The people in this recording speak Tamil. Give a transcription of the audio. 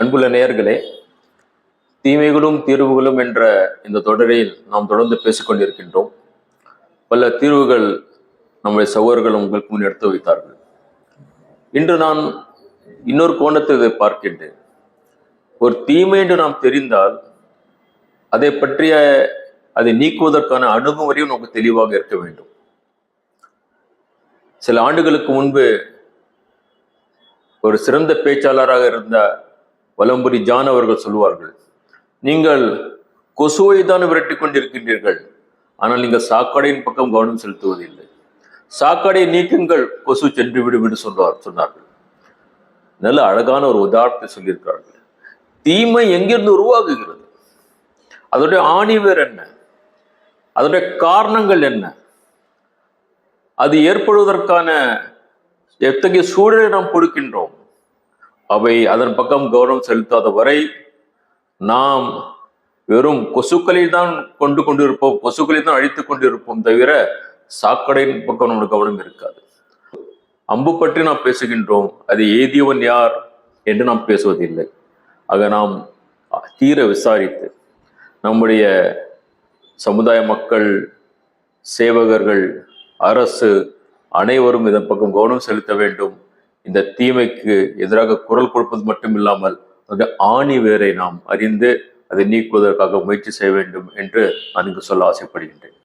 அன்புள்ள நேயர்களே தீமைகளும் தீர்வுகளும் என்ற இந்த தொடரில் நாம் தொடர்ந்து பேசிக்கொண்டிருக்கின்றோம் பல தீர்வுகள் நம்முடைய சகோதரர்கள் உங்களுக்கு முன் எடுத்து வைத்தார்கள். இன்று நான் இன்னொரு கோணத்தில் இதை பார்க்கின்றேன். ஒரு தீமை என்று நாம் தெரிந்தால் அதை பற்றிய அதை நீக்குவதற்கான அணுகுமுறையும் நமக்கு தெளிவாக இருக்க வேண்டும். சில ஆண்டுகளுக்கு முன்பு ஒரு சிறந்த பேச்சாளராக இருந்த வலம்புரி ஜான் அவர்கள் சொல்லுவார்கள் நீங்கள் கொசுவை தான் விரட்டி கொண்டிருக்கின்றீர்கள் ஆனால் நீங்கள் சாக்கடையின் பக்கம் கவனம் செலுத்துவதில்லை. சாக்கடை நீக்குங்கள் கொசு சென்று விடும் என்று சொல்வார் சொன்னார்கள். நல்ல அழகான ஒரு உதாரணத்தை சொல்லியிருக்கிறார்கள். தீமை எங்கிருந்து உருவாகுகிறது? அதோடைய ஆணிவேர் என்ன? அதனுடைய காரணங்கள் என்ன? அது ஏற்படுவதற்கான எத்தகைய சூழலை நாம் கொடுக்கின்றோம்? அவை அதன் பக்கம் கவனம் செலுத்தாத வரை நாம் வெறும் கொசுக்களை தான் கொண்டு கொண்டிருப்போம் கொசுக்களை தான் அழித்துக் கொண்டிருப்போம் தவிர சாக்கடையின் பக்கம் நம்மளுக்கு கவனம் இருக்காது. அம்பு பற்றி நாம் பேசுகின்றோம் அது ஏதியவன் யார் என்று நாம் பேசுவதில்லை. ஆக நாம் தீர விசாரித்து நம்முடைய சமுதாய மக்கள் சேவகர்கள் அரசு அனைவரும் இதன் பக்கம் கவனம் செலுத்த வேண்டும். இந்த தீமைக்கு எதிராக குரல் கொடுப்பது மட்டும் இல்லாமல் அந்த ஆணி வேரை நாம் அறிந்து அதை நீக்குவதற்காக முயற்சி செய்ய வேண்டும் என்று நான் இங்கு சொல்ல ஆசைப்படுகின்றேன்.